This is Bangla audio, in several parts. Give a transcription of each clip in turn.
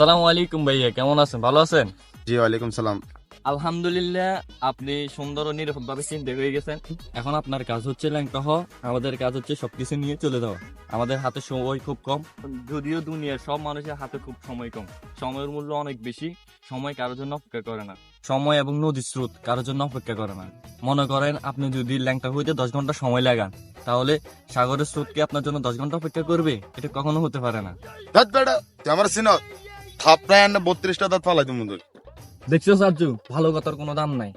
আসসালামু আলাইকুম ভাইয়া কেমন আছেন? ভালো আছেন? জি ওয়ালাইকুম সালাম। আলহামদুলিল্লাহ আপনি সুন্দর ও নিরাপদ ভাবে চিন্তা হয়ে গেছেন। এখন আপনার কাজ হচ্ছে ল্যাংটা হওয়া আমাদের কাজ হচ্ছে সবকিছু নিয়ে চলে যাওয়া। আমাদের হাতে সময় খুব কম যদিও দুনিয়ার সব মানুষের হাতে খুব সময় কম। সময়ের মূল্য অনেক বেশি সময় কারোর জন্য অপেক্ষা করে না। সময় এবং নদীর স্রোত কারোর জন্য অপেক্ষা করে না। মনে করেন আপনি যদি ল্যাংটা হইতে দশ ঘণ্টা সময় লাগান তাহলে সাগরের স্রোত কি আপনার জন্য দশ ঘণ্টা অপেক্ষা করবে? এটা কখনো হতে পারে না। আমার থাপড়ায় না বত্রিশটা দাঁত ফালাই তুমি মুদুর দেখছ সার্জু ভালো কথার কোনো দাম নাই।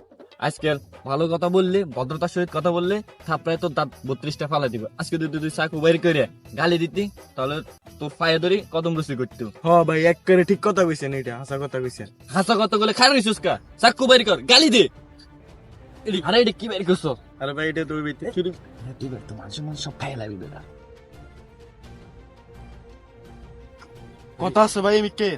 আজকের ভালো কথা বললে ভদ্রতার সহিত কথা বললে থাপড়ায় তোর দাঁত বত্রিশটা ফালা দিব। আজকে যদি তুই চাকু বাইর করে গালি দিতি তাহলে তোর পায়ে ধরি কদম রুচি করতো হ ভাই এক করে ঠিক কথা কইছেন এটা হাসা কথা কইছেন। হাসা কথা বলে খারাপ হইছিস কা? চাকু বাইর কর গালি দে। এডি আরে এডি কি বাইর করছ? আরে ভাই এটা তুই বিতে শুরু কথা আছে ভাই মিকে।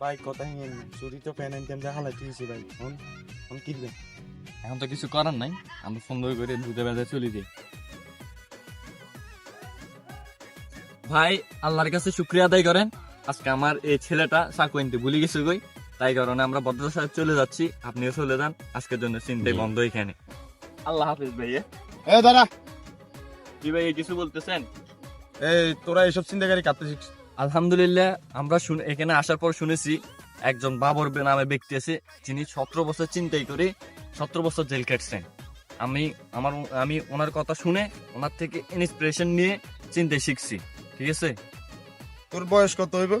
ভাই কথা হিঙে চুরি তো প্যান যা হালাই তুইছি ভাই? ফোন ফোন কিনবে এখন তো কিছু করার নাই আমরা সুন্দর করে দুধে বেঁধে চলে যাই ভাই আল্লাহর কাছে শুক্রিয়া আদায় করেন। আজকে আমার এই ছেলেটা চাকু আনতে ভুলে গেছে গই তাই কারণে আমরা ভদ্র সাহেব চলে যাচ্ছি। আপনিও চলে যান আজকের জন্য চিন্তাই বন্ধ এখানে। আল্লাহ হাফিজ ভাইয়া এ। দাঁড়া। কি ভাই কিছু বলতেছেন? এই তোরা এইসব চিন্তাকারী কাটতে শিখছ আলহামদুলিল্লাহ আমরা শুনে এখানে আসার পর শুনেছি একজন বাবর নামে ব্যক্তি আছে যিনি সতেরো বছর চিন্তাই করে সতেরো বছর জেল কাটছেন আমি আমার আমি ওনার কথা শুনে ওনার থেকে ইন্সপিরেশন নিয়ে চিন্তাই শিখছি ঠিক আছে? তোর বয়স কত হইব?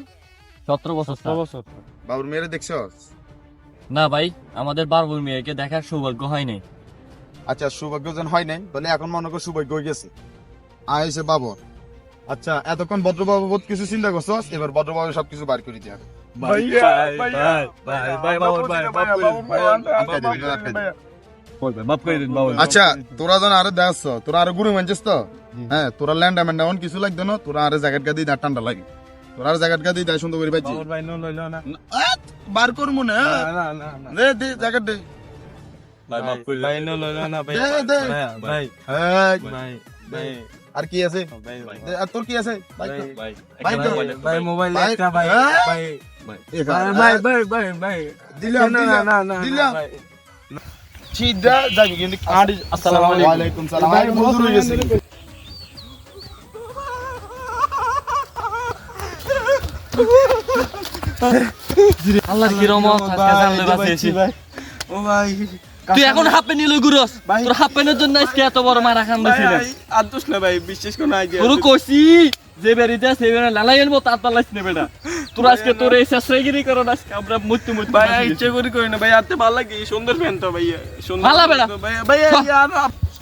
সতেরো বছর সতেরো বছর। বাবুর মেয়েরে দেখছ? না ভাই আমাদের বাবুর মেয়েকে দেখার সৌভাগ্য হয়নি আচ্ছা সৌভাগ্য যেন হয় নাই তাহলে এখন মনে কর সৌভাগ্য হয়ে গেছে। আইসে বাবর। আচ্ছা এতক্ষণ ভদ্রবাবু বহুত কিছু চিন্তা করছস এবার ভদ্রবাবু সবকিছু বার করে দিয়ে ভাই ভাই ভাই ভাই ভাই আচ্ছা তোরা যেন আরও দেখছ তোরা আরও গুরু মানছিস তো হ্যাঁ তোরা ল্যান্ড আমেন্ড এমন কিছু লাগতো না তোরা আরও জায়গাট গাদি দা ঠান্ডা লাগে তোরা আর জায়গাট গাদি দেয় সুন্দর করে পাইছি ভাই নো না বার করব না না না না দে জায়গাট দে ভাই নো লইলো না ভাই দে, দে। ভাই হ্যাঁ, ভাই ভাই আর কি আছে? আর তোর কি আছে। ভাই মোবাইল একটা ভাই? ভাই ভাই ভাই ভাই ভাই দিলাম না না না না দিলাম সিধা যাবি কিন্তু আসসালামু আলাইকুম সালাম ভাই মজুর হয়ে গেছে আল্লাহর কি রহমত আজকে জানলে বাঁচিয়েছি। ও ভাই। তুই এখন হাফ প্যান্ট নিলে ঘুরস। তোর হাফ প্যান্টের জন্য আজকে এত বড় মারা খান দিছিলেন আর দোষ না ভাই বিশ্বাস আইডিয়া তোর কইছি যে বেরিতে সে বেরে লালাই আনব তার না তোর আজকে তোর এই করো না আজকে আমরা মুত্তু মুত্তু ভাই ইচ্ছে করি করি না ভাই আতে ভালো লাগে সুন্দর ফ্যান তো ভাই সুন্দর ভালো বেড়া। ভাই ভাই আর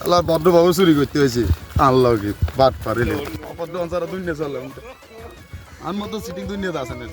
আল্লাহ ভদ্রবাবু চুরি করতে হয়েছে। আল্লাহ কি বাট পারিলে অপদ্র অঞ্চল দুনিয়া চলে আমার মতো সিটিং দুনিয়াতে আছে না।